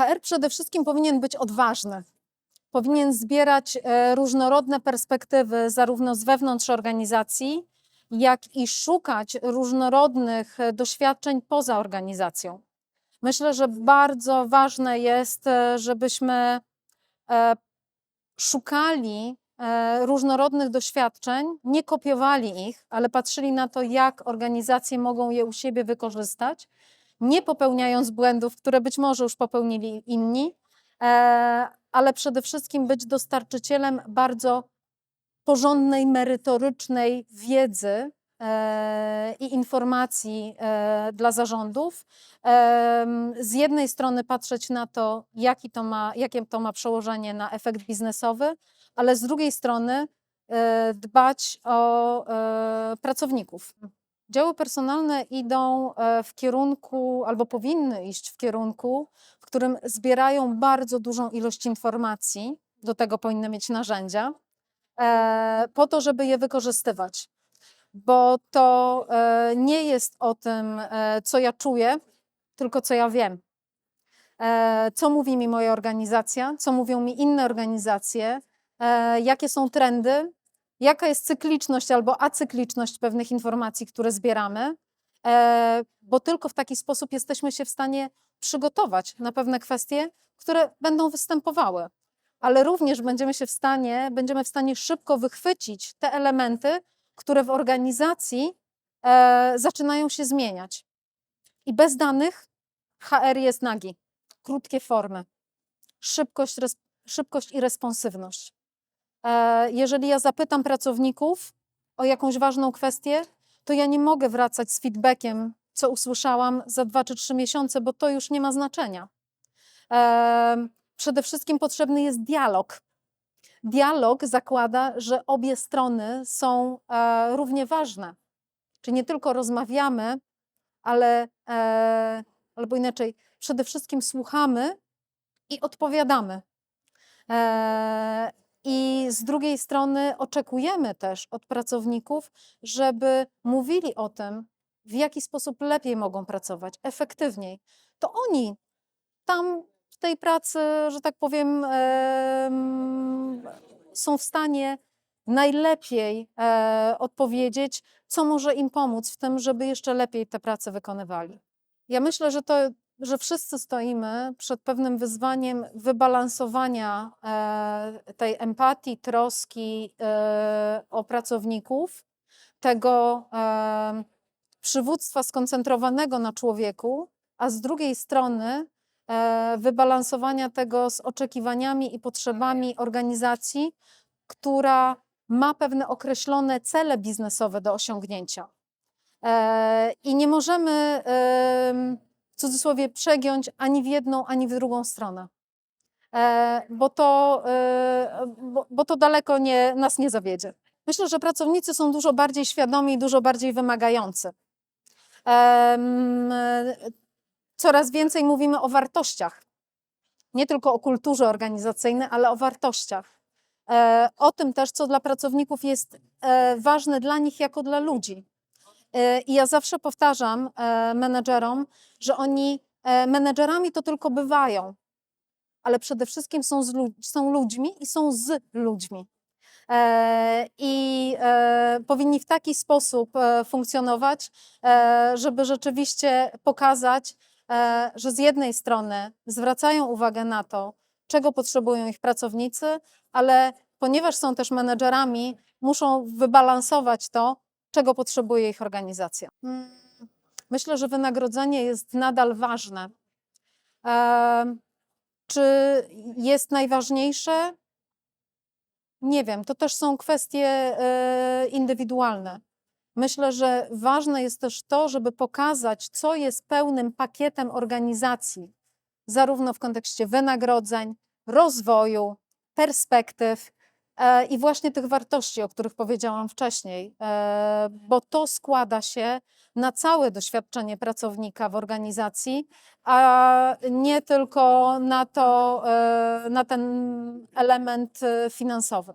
HR przede wszystkim powinien być odważny. Powinien zbierać e, różnorodne perspektywy, zarówno z wewnątrz organizacji, jak i szukać różnorodnych e, doświadczeń poza organizacją. Myślę, że bardzo ważne jest, e, żebyśmy szukali różnorodnych doświadczeń, nie kopiowali ich, ale patrzyli na to, jak organizacje mogą je u siebie wykorzystać, nie popełniając błędów, które być może już popełnili inni, e, ale przede wszystkim być dostarczycielem bardzo porządnej, merytorycznej wiedzy e, i informacji e, dla zarządów. Z jednej strony patrzeć na to, jaki to ma, jakie to ma przełożenie na efekt biznesowy, ale z drugiej strony dbać o pracowników. Działy personalne idą e, w kierunku, albo powinny iść w kierunku, w którym zbierają bardzo dużą ilość informacji, do tego powinny mieć narzędzia, e, po to, żeby je wykorzystywać. Bo to e, nie jest o tym, co ja czuję, tylko co ja wiem. Co mówi mi moja organizacja, co mówią mi inne organizacje, jakie są trendy, jaka jest cykliczność albo acykliczność pewnych informacji, które zbieramy, e, bo tylko w taki sposób jesteśmy się w stanie przygotować na pewne kwestie, które będą występowały. Ale również będziemy się w stanie, będziemy w stanie szybko wychwycić te elementy, które w organizacji e, zaczynają się zmieniać. I bez danych HR jest nagi. Krótkie formy. Szybkość, szybkość i responsywność. E, jeżeli ja zapytam pracowników o jakąś ważną kwestię, to ja nie mogę wracać z feedbackiem, co usłyszałam za dwa czy trzy miesiące, bo to już nie ma znaczenia. E, przede wszystkim potrzebny jest dialog. Dialog zakłada, że obie strony są e, równie ważne. Czyli nie tylko rozmawiamy, ale albo inaczej, przede wszystkim słuchamy i odpowiadamy. I z drugiej strony oczekujemy też od pracowników, żeby mówili o tym, w jaki sposób lepiej mogą pracować, efektywniej. To oni tam w tej pracy, że tak powiem, em, są w stanie najlepiej e, odpowiedzieć, co może im pomóc w tym, żeby jeszcze lepiej tę pracę wykonywali. Ja myślę, że to, że wszyscy stoimy przed pewnym wyzwaniem wybalansowania e, tej empatii, troski e, o pracowników, tego e, przywództwa skoncentrowanego na człowieku, a z drugiej strony wybalansowania tego z oczekiwaniami i potrzebami organizacji, która ma pewne określone cele biznesowe do osiągnięcia. I nie możemy cudzysłowie przegiąć ani w jedną, ani w drugą stronę. E, Bo to, e, bo, bo to daleko nie, nas nie zawiedzie. Myślę, że pracownicy są dużo bardziej świadomi i dużo bardziej wymagający. Coraz więcej mówimy o wartościach. Nie tylko o kulturze organizacyjnej, ale o wartościach. E, O tym też, co dla pracowników jest ważne dla nich jako dla ludzi. E, I ja zawsze powtarzam e, menedżerom, że oni e, menedżerami to tylko bywają, ale przede wszystkim są, z są ludźmi i są z ludźmi. I powinni w taki sposób funkcjonować, żeby rzeczywiście pokazać, że z jednej strony zwracają uwagę na to, czego potrzebują ich pracownicy, ale ponieważ są też menedżerami, muszą wybalansować to, czego potrzebuje ich organizacja. Mm, Myślę, że wynagrodzenie jest nadal ważne. Czy jest najważniejsze? Nie wiem, to też są kwestie e, indywidualne. Myślę, że ważne jest też to, żeby pokazać, co jest pełnym pakietem organizacji, zarówno w kontekście wynagrodzeń, rozwoju, perspektyw i właśnie tych wartości, o których powiedziałam wcześniej, e, bo to składa się na całe doświadczenie pracownika w organizacji, a nie tylko na, to, e, na ten element e, finansowy.